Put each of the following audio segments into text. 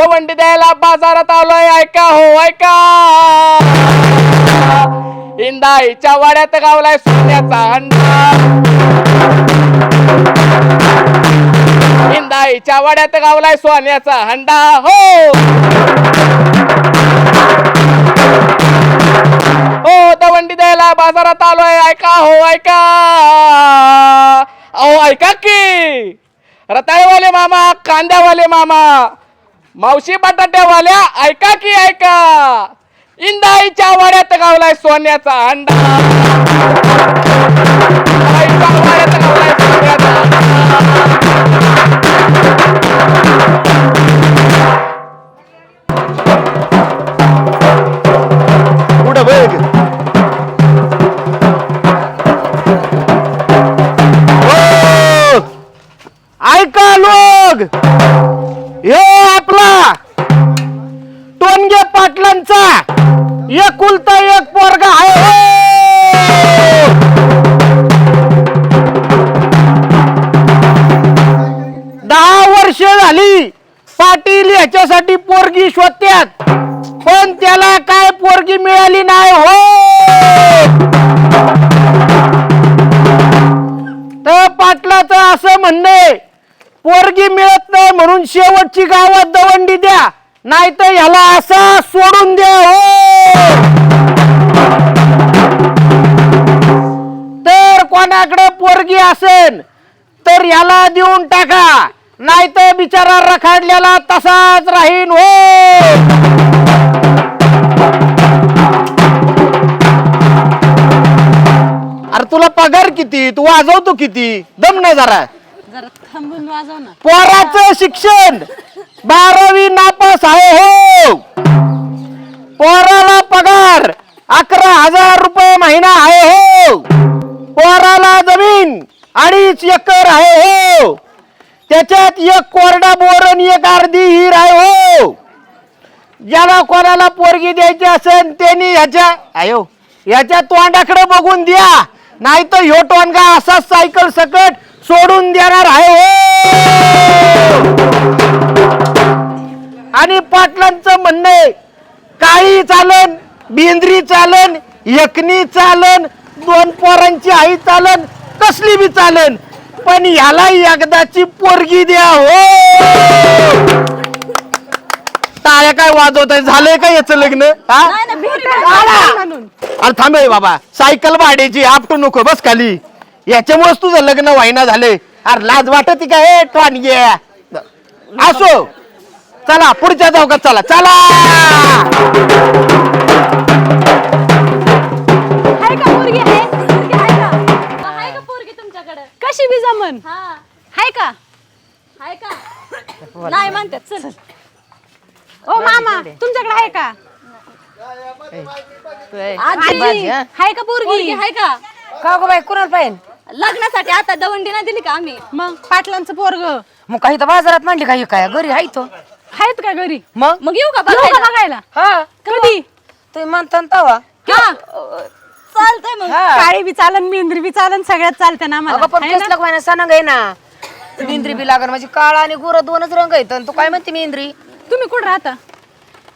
दवंडी द्यायला बाजारात आलोय ऐका हो ऐका. इंदाईच्या वाड्यात गावलाय सोन्याचा हंडा. इंदाईच्या वाड्यात गावलाय सोन्याचा हंडा हो. हो दवंडी द्यायला बाजारात आलोय ऐका हो ऐका. अहो ऐका की. रताळेवाले मामा कांद्यावाले मामा मावशी बटाट्यावाल्या ऐका की ऐका. इंदाईच्या वाड्यात गावलाय सोन्याचा अंडा. वाड्यात गावलाय सोन्याचा कुठं बघ? ऐका लोग एकुलता एक पोरगा आहे. हो! दहा वर्ष झाली पाटील याच्यासाठी पोरगी शोधत्यात पण त्याला काय पोरगी मिळाली नाही हो! तर पाटलाचं असं म्हणणं पोरगी मिळत नाही म्हणून शेवटची गावात दवंडी द्या नाही तर ह्याला असा सोडून द्या हो! तर याला देऊन टाका. नाही तर बिचारा रखाडलेला तसाच राहीन हो. अरे तुला पगार किती? तू वाजवतो किती? दम नाही जरा. जरा थांबून वाजव ना. पोराचं शिक्षण. बारावी नापास आहे हो. पोराला पगार अकरा हजार रुपये महिना आहे हो. पोराला जमीन. अडीच एकर आहे हो. त्याच्यात एक कोरडा बोर आणि एक अर्धी हिर आहे हो. ज्याला कोणाला पोरगी द्यायची असेल त्यांनी ह्याच्या आयो ह्याच्या तोंडाकडे बघून द्या. नाही तर ह्यो टोनगा असा सायकल सकट सोडून देणार आहे हो. आणि पाटलांचं म्हणणं आहे काळी चालन बिंद्री चालन एकनी चालन दोन पोरांची आई चालन कसली बी चालन पण ह्याला एकदाची पोरगी द्या हो. टाळ्या काय वाजवत आहे झालंय का याचं लग्न? हा? अरे थांबे बाबा सायकल भाड्याची आपटू नको बस खाली. याच्यामुळेच तुझं लग्न व्हायना झालंय. अरे लाज वाटत का? हे टॉनगे असो. चला पुढच्या चौकात चला. चला! जमन हाय का? हाय का? नाही म्हणतात चल. ओ मामा तुमच्याकडे आहे का? आजी, हाय का पोरगी? आहे का? का गो बाई कुणाला पाहिजे लग्नासाठी आता दवंडी नाही दिली का आम्ही? मग पाटलांचं पोरग. मग काही तर बाजारात म्हणली काही काय घरी आहे तो? आहेत का घरी? मग? मग येऊ का येऊ का बघायला? बघायला? हा. कधी? तुम्ही म्हणता ना तवा. हा. चालतंय मग. हा. काळी बी चालन मेंद्री बी चालन सगळ्यात चालते ना अगं पण लगवायना सनंग आहे ना मेंद्री बी लागण म्हणजे काळा आणि गोरा दोनच रंग आहेत. आणि तू काय म्हणते मेंद्री? तुम्ही कुठं राहता?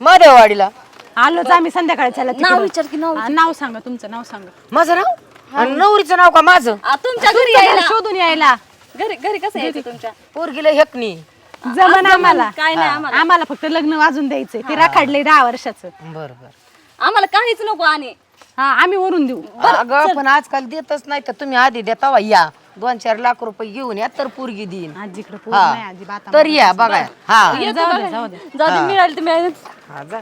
मदेवाडीला आलोच आम्ही संध्याकाळी चला नाव. विचार की नाव नाव सांगा तुमचं नाव सांगा. माझं नाव? आणि नवरीचं नाव का माझं? आ, तुमच्या घरी यायला. शोधून यायला. घरी घरी कसं यायचं तुमच्या? पोरगीला हेकणी. जमन आम्हाला काय नाही आम्हाला. आम्हाला फक्त लग्न वाजून द्यायचंय. ते राखाडले दहा वर्षाचं. बर बर. आम्हाला काहीच नको आणि हा आम्ही वरून देऊ. अगं पण आजकाल देतच नाही तर तुम्ही आधी द्या तवा या. दोन चार लाख रुपये घेऊन या तर पोरगी देईन. आजीकडे पोर नाही अजिबात तर या बघा. हा. जाऊ दे जाऊ दे. जाऊ दे मिळाली तर हा, जा.